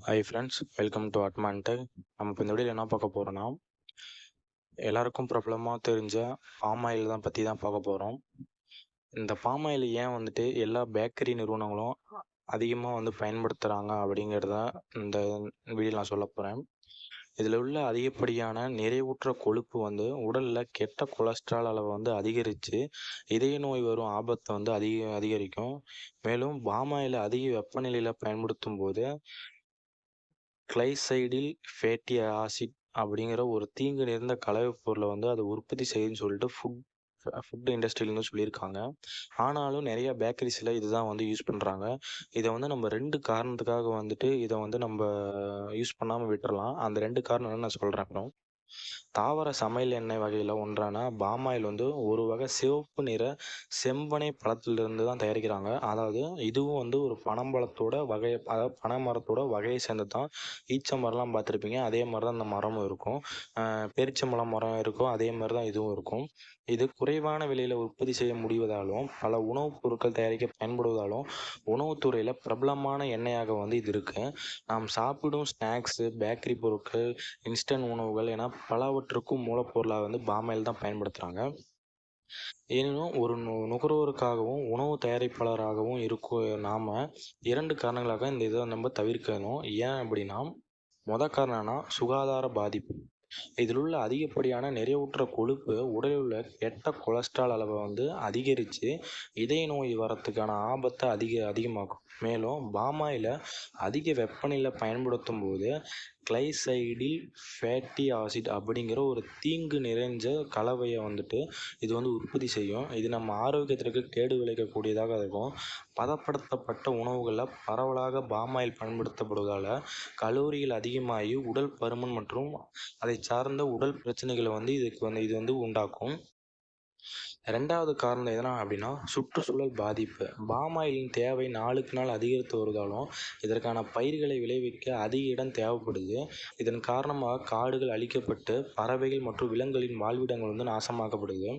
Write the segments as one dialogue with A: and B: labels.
A: High friends welcome to அட்மான்டெக் நம்ம இப்போ இந்த வீடியோவில் என்ன பார்க்க போகிறோன்னா எல்லாருக்கும் பிரபலமாக தெரிஞ்ச பாம் ஆயில் தான் பற்றி தான் பார்க்க போகிறோம் இந்த பாம் ஆயில் ஏன் வந்துட்டு எல்லா பேக்கரி நிறுவனங்களும் அதிகமாக வந்து பயன்படுத்துகிறாங்க அப்படிங்கிறத இந்த வீடியோ நான் சொல்ல போகிறேன் இதில் உள்ள அதிகப்படியான நிறைவுற்ற கொழுப்பு வந்து உடலில் கெட்ட கொலஸ்ட்ரால் அளவை வந்து அதிகரித்து இதய நோய் வரும் ஆபத்தை வந்து அதிக அதிகரிக்கும். மேலும் பாமாயில் அதிக வெப்பநிலையில் பயன்படுத்தும் போது கிளைசைடில் ஃபேட்டி ஆசிட் அப்படிங்கிற ஒரு தீங்கு நிறைந்த கலவை பொருளை வந்து அதை உற்பத்தி செய்யுதுன்னு சொல்லிட்டு ஃபுட் ஃபுட் இண்டஸ்ட்ரியிலேருந்து சொல்லியிருக்காங்க. ஆனாலும் நிறைய பேக்கரிஸில் இதுதான் வந்து யூஸ் பண்ணுறாங்க இதை வந்து நம்ம ரெண்டு காரணத்துக்காக வந்துட்டு இதை வந்து நம்ம யூஸ் பண்ணாமல் விட்டுறலாம். அந்த ரெண்டு காரணம் என்ன நான் சொல்கிறேன் அப்புறம் தாவர சமையல் எண்ணெய் வகையில் ஒன்றான பாமாயில் வந்து ஒரு வகை சிவப்பு நிற செம்பனை பழத்திலிருந்து தான் தயாரிக்கிறாங்க. அதாவது இதுவும் வந்து ஒரு பனம்பழத்தோட வகை அதாவது பனை மரத்தோட வகையை சேர்ந்தது தான் ஈச்ச மரம்லாம் பார்த்துருப்பீங்க. அதே மாதிரி தான் அந்த மரமும் இருக்கும். பெரிச்சம்பழம் மரம் இருக்கும். அதே மாதிரி தான் இதுவும் இருக்கும். இது குறைவான விலையில் உற்பத்தி செய்ய முடிவதாலும் பல உணவுப் பொருட்கள் தயாரிக்க பயன்படுவதாலும் உணவுத்துறையில் பிரபலமான எண்ணெயாக வந்து இது இருக்குது நாம் சாப்பிடும் ஸ்நாக்ஸு பேக்கரி பொருட்கள் இன்ஸ்டன்ட் உணவுகள் என பலவற்றுக்கும் மூலப்பொருளாக வந்து பாமாயில் தான் பயன்படுத்துகிறாங்க எனினும் ஒரு நு நுகர்வோருக்காகவும் உணவு தயாரிப்பாளராகவும் இருக்கும் நாம் இரண்டு காரணங்களாக இந்த இதை நம்ம தவிர்க்கணும். ஏன் அப்படின்னா மொதல் காரணம்னா சுகாதார பாதிப்பு. இதில் உள்ள அதிகப்படியான நிறைவுற்ற கொழுப்பு உடலில் உள்ள கெட்ட கொலஸ்ட்ரால் அளவை வந்து அதிகரித்து இதய நோய் வரத்துக்கான ஆபத்தை அதிக அதிகமாக்கும். மேலும் பாமாயில் அதிக வெப்பநிலை பயன்படுத்தும் போது கிளைசைடில் ஃபேட்டி ஆசிட் அப்படிங்கிற ஒரு தீங்கு நிறைஞ்ச கலவையை வந்துட்டு இது வந்து உற்பத்தி செய்யும். இது நம்ம ஆரோக்கியத்திற்கு கேடு விளைவிக்கக்கூடியதாக இருக்கும். பதப்படுத்தப்பட்ட உணவுகளில் பரவலாக பாமாயில் பயன்படுத்தப்படுவதால் கலோரிகள் அதிகமாகி உடல் பருமன் மற்றும் அதை சார்ந்த உடல் பிரச்சனைகளை வந்து இதுக்கு வந்து இது வந்து உண்டாக்கும். ரெண்டாவது காரணம் எதனா அப்படின்னா சுற்றுச்சூழல் பாதிப்பு. பாமாயிலின் தேவை நாளுக்கு நாள் அதிகரித்து வருவதாலும் இதற்கான பயிர்களை விளைவிக்க அதிக இடம் தேவைப்படுது. இதன் காரணமாக காடுகள் அழிக்கப்பட்டு பறவைகள் மற்றும் விலங்குகளின் வாழ்விடங்கள் வந்து நாசமாக்கப்படுது.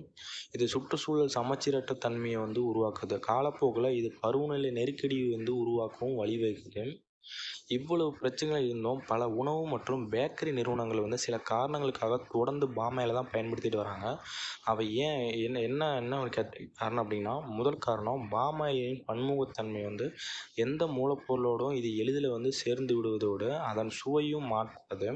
A: இது சுற்றுச்சூழல் சமச்சீரற்ற தன்மையை வந்து உருவாக்குது. காலப்போக்கில் இது பருவநிலை நெருக்கடி வந்து உருவாக்கவும் வழிவகுக்குது. இவ்வளவு பிரச்சனைகள் இருந்தும் பல உணவு மற்றும் பேக்கரி நிறுவனங்கள் வந்து சில காரணங்களுக்காக தொடர்ந்து பாமாயில் தான் பயன்படுத்திட்டு வராங்க. அவை ஏன் என்ன என்ன என்ன காரணம் அப்படின்னா முதல் காரணம் பாமாயிலின் பன்முகத்தன்மை வந்து எந்த மூலப்பொருளோடும் இது எளிதில் வந்து சேர்ந்து விடுவதோடு அதன் சுவையும் மாற்றாது.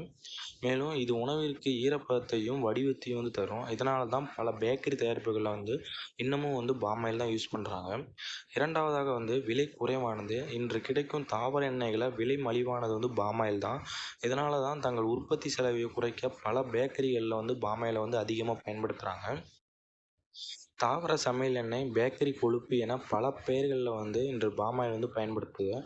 A: மேலும் இது உணவிற்கு ஈரப்பதத்தையும் வடிவத்தையும் வந்து தரும். இதனால தான் பல பேக்கரி தயாரிப்புகளில் வந்து இன்னமும் வந்து பாமாயில் தான் யூஸ் பண்ணுறாங்க இரண்டாவதாக வந்து விலை குறைவானது. இன்று கிடைக்கும் தாவர எண்ணெய்கள் விலை மலிவானது வந்து பாமாயில் தான். இதனால தான் தங்கள் உற்பத்தி செலவை குறைக்க பல பேக்கரிகளில் வந்து பாமாயிலை வந்து அதிகமாக பயன்படுத்துகிறாங்க தாவர சமையல் எண்ணெய் பேக்கரி கொழுப்பு என பல பெயர்களில் வந்து இன்று பாமாயில் வந்து பயன்படுத்துது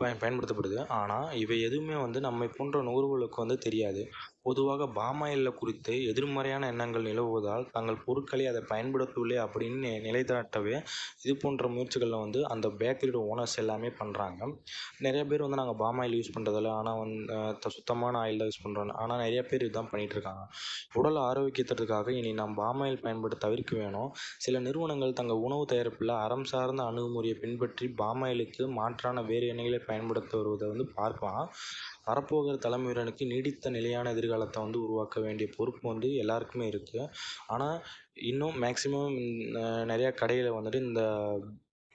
A: பயன் பயன்படுத்தப்படுது. ஆனால் இவை எதுவுமே வந்து நம்மை போன்ற நுகர்வோர்களுக்கு வந்து தெரியாது. பொதுவாக பாமாயிலில் குறித்து எதிர்மறையான எண்ணங்கள் நிலவுவதால் தங்கள் பொருட்களை அதை பயன்படுத்தவில்லை அப்படின்னு நிலைநாட்டவே இது போன்ற முயற்சிகளில் வந்து அந்த பேக்கரியோட ஓனர்ஸ் எல்லாமே பண்ணுறாங்க நிறைய பேர் வந்து நாங்கள் பாமாயில் யூஸ் பண்ணுறதில்ல ஆனால் வந்து சுத்தமான ஆயில் தான் யூஸ் பண்ணுறோம் ஆனால் நிறைய பேர் இதுதான் பண்ணிகிட்ருக்காங்க உடல் ஆரோக்கியத்திற்காக இனி நாம் பாமாயில் பயன்படுத்த தவிர்க்க வேணும். சில நிறுவனங்கள் தங்கள் உணவு தயாரிப்பில் அறம் சார்ந்த அணுகுமுறையை பின்பற்றி பாமாயிலுக்கு மாற்றான வேறு எண்ணெய்களை பயன்படுத்த வருவதை வந்து பார்க்கலாம். வரப்போகிற தலைமுறையினருக்கு நீடித்த நிலையான எதிர்காலத்தை வந்து உருவாக்க வேண்டிய பொறுப்பு வந்து எல்லாருக்குமே இருக்குது ஆனால் இன்னும் மேக்ஸிமம் நிறையா கடையில் வந்துட்டு இந்த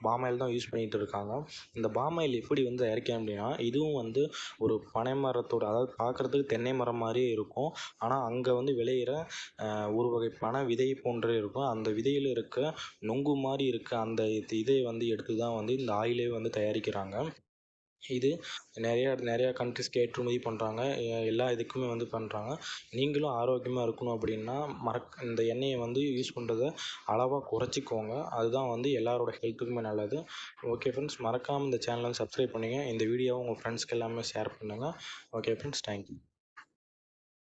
A: பாமாயில் தான் யூஸ் பண்ணிகிட்டு இருக்காங்க. இந்த பாமாயில் எப்படி வந்து தயாரிக்கலாம் அப்படின்னா இதுவும் வந்து ஒரு பனை மரத்தோட அதாவது பார்க்குறதுக்கு தென்னை மரம் மாதிரியே இருக்கும். ஆனால் அங்கே வந்து விளையிற ஒரு வகை பனை விதை போன்றே இருக்கும். அந்த விதையில் இருக்க நொங்கு மாதிரி இருக்க அந்த இதை வந்து எடுத்து தான் வந்து இந்த ஆயிலே வந்து தயாரிக்கிறாங்க. இது நிறையா நிறையா கண்ட்ரிஸ்க்கு ஏற்றுமதி பண்ணுறாங்க எல்லா இதுக்குமே வந்து பண்ணுறாங்க நீங்களும் ஆரோக்கியமாக இருக்கணும் அப்படின்னா மறக் இந்த எண்ணெயை வந்து யூஸ் பண்ணுறத அளவாக குறைச்சிக்கோங்க. அதுதான் வந்து எல்லாரோட ஹெல்த்துக்குமே நல்லது. ஓகே ஃப்ரெண்ட்ஸ் மறக்காமல் இந்த சேனலை சப்ஸ்கிரைப் பண்ணுங்கள் இந்த வீடியோவை உங்கள் ஃப்ரெண்ட்ஸ்க்கு எல்லாமே ஷேர் பண்ணுங்கள் ஓகே ஃப்ரெண்ட்ஸ் தேங்க்யூ